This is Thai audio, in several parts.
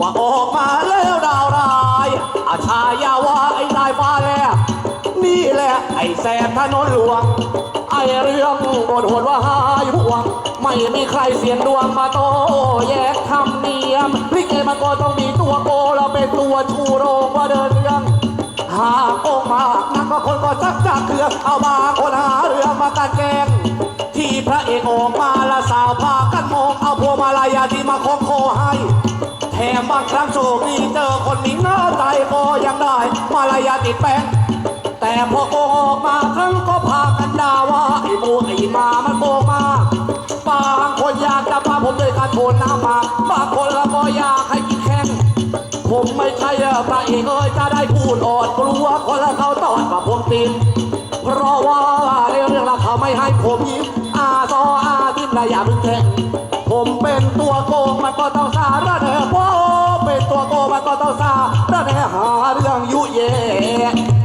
ว่าออกมาแล้วดาวร้ายอาชายาว่าไอ้นายฟ้าแลบนี่แหละไอ้แสบถนนหลวง ไอ้เรื่องบทหดว่าหายห่วง ไม่มีใครเสียงดวงมาโตแยกทำเนียมลิเกมันก็ต้องมีตัวโกเราเป็นตัวชูโรงว่าเดินเรื่องหากองมานักก็คนก็ชักจากเครือเอาบางคนหาเรื่องมากันแกงที่พระเอกออกมาละสาวพากันมองเอาพวงมาลายาที่มาคล้องคอให้ แถมบางครั้งโชคดีเจอคนนี้หน้าใจก็ยังได้ มาลายาติดแป้งแต่พอโกงออกมาครั้งก็พากันด่าว่าไอ้มูไอ้มามันโกมาบางคนอยากจะพาผมด้วยการโทนน้ำมาบางคนก็อยากให้กินแข้งผมไม่ใช่พระเอกเอ้ยจะได้พูดอ่อนกลัวคนละเขาตอดกับผมตีนเพราะว่าเรื่องราวเขาไม่ให้ผมยิ้มอาซออาทิมระยะมึงแข่ง ผมเป็นตัวโกงมันก็ต้องสาระแน่เพราะเป็นตัวโกงมันก็ต้องสาระแน่หาเรื่องยุเย่คอย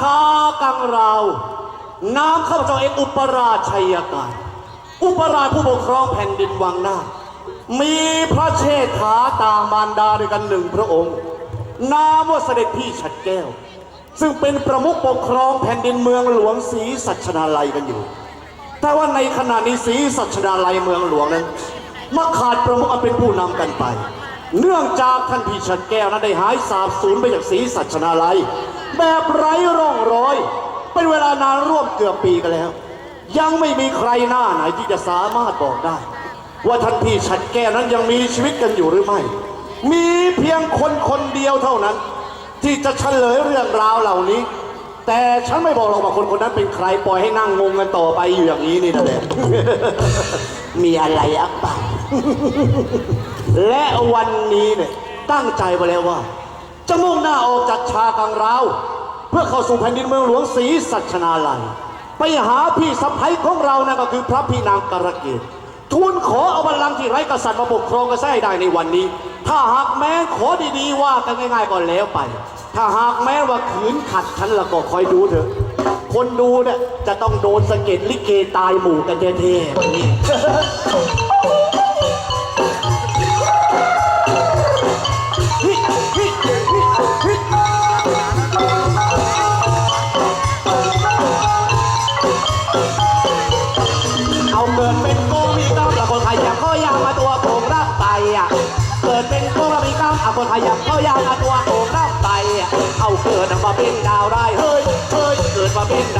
ชากังราวน้ำเข้าเจ้าเอกอุปราชชัยการอุปราชผู้ปกครองแผ่นดินวังหน้า มีพระเชษฐาต่างมารดาด้วยกันหนึ่งพระองค์ นามว่าเสด็จพี่ฉัดแก้ว ซึ่งเป็นประมุขปกครองแผ่นดินเมืองหลวงศรีสัชนาลัยกันอยู่ แต่ว่าในขณะนี้ศรีสัชนาลัยเมืองหลวงนั้นมาขาดประมุขอันเป็นผู้นำกันไป เนื่องจากท่านพี่ชัดแก้วนั้นได้หายสาบสูญไปจากศรีสัชนาลัย แบบไร้ร่องรอย เป็นเวลานานร่วมเกือบปีกันแล้ว ยังไม่มีใครหน้าไหนที่จะสามารถบอกได้ ว่าท่านพี่ชัดแก้วนั้นยังมีชีวิตกันอยู่หรือไม่ มีเพียงคนคนเดียวเท่านั้น ที่จะเฉลยเรื่องราวเหล่านี้ แต่ฉันไม่บอกหรอกว่าคนคนนั้นเป็นใครปล่อยให้นั่งงงกันต่อไปอยู่อย่างนี้นี่นั่นแหละมีอะไรอักเปล่า และวันนี้เนี่ยตั้งใจไว้แล้วว่า จะมุ่งหน้าออกจากชากังราว เพื่อเข้าสู่แผ่นดินเมืองหลวงศรีสัชนาลัย ไปหาพี่สะพ้ยของเรานั่นก็คือพระพี่นางกระเกตทูลขอเอาบัลลังก์ที่ไร้กษัตริย์มาปกครองกันได้ได้ในวันนี้ ถ้าหากแม้ขอดีๆว่ากันง่ายๆก็แล้วไป ถ้าหากแม้ว่าขืนขัดฉันละก็คอยดูเถอะ คนดูเนี่ยจะต้องโดนสะเก็ดลิเกตายหมู่กันเท่ๆ เอาเกิดเป็นโกมีก้ามแล้วคนขยันก็ยามาตัวโกงรับไปอะ เกิดเป็นโกแล้วมีก้ามเอาคนขยันก็ยามาตัวโกงรับไปอะ เอาเกิดมาเป็นดาวไร้เฮ้ยเฮ้ยเกิดมาเป็นดาว